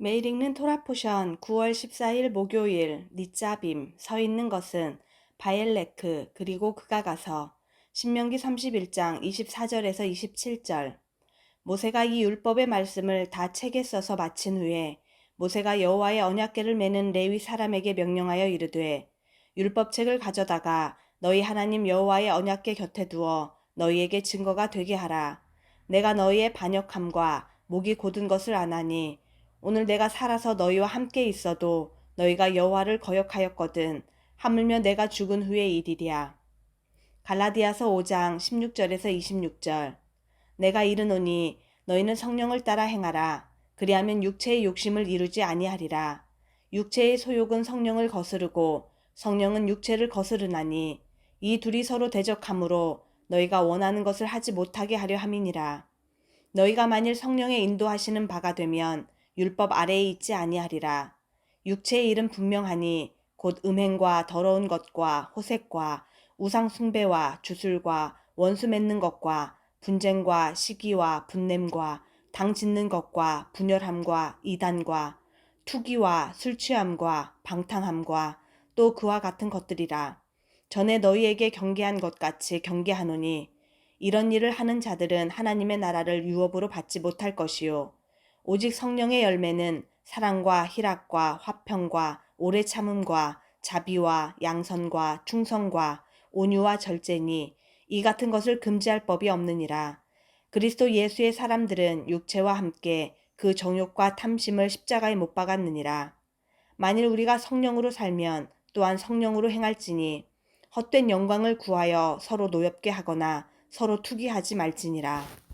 매일 읽는 토라포션 9월 14일 목요일 니짜빔 서 있는 것은 바엘레크 그리고 그가 가서 신명기 31장 24절에서 27절. 모세가 이 율법의 말씀을 다 책에 써서 마친 후에 모세가 여호와의 언약궤를 메는 레위 사람에게 명령하여 이르되 율법책을 가져다가 너희 하나님 여호와의 언약궤 곁에 두어 너희에게 증거가 되게 하라. 내가 너희의 반역함과 목이 곧은 것을 아나니 오늘 내가 살아서 너희와 함께 있어도 너희가 여호와를 거역하였거든 하물며 내가 죽은 후의 일이랴. 갈라디아서 5장 16절에서 26절 내가 이르노니 너희는 성령을 따라 행하라. 그리하면 육체의 욕심을 이루지 아니하리라. 육체의 소욕은 성령을 거스르고 성령은 육체를 거스르나니 이 둘이 서로 대적하므로 너희가 원하는 것을 하지 못하게 하려 함이니라. 너희가 만일 성령의 인도하시는 바가 되면 율법 아래에 있지 아니하리라. 육체의 일은 분명하니 곧 음행과 더러운 것과 호색과 우상 숭배와 주술과 원수 맺는 것과 분쟁과 시기와 분냄과 당 짓는 것과 분열함과 이단과 투기와 술 취함과 방탕함과 또 그와 같은 것들이라. 전에 너희에게 경계한 것 같이 경계하노니 이런 일을 하는 자들은 하나님의 나라를 유업으로 받지 못할 것이요 오직 성령의 열매는 사랑과 희락과 화평과 오래 참음과 자비와 양선과 충성과 온유와 절제니 이 같은 것을 금지할 법이 없느니라. 그리스도 예수의 사람들은 육체와 함께 그 정욕과 탐심을 십자가에 못 박았느니라. 만일 우리가 성령으로 살면 또한 성령으로 행할지니 헛된 영광을 구하여 서로 노엽게 하거나 서로 투기하지 말지니라.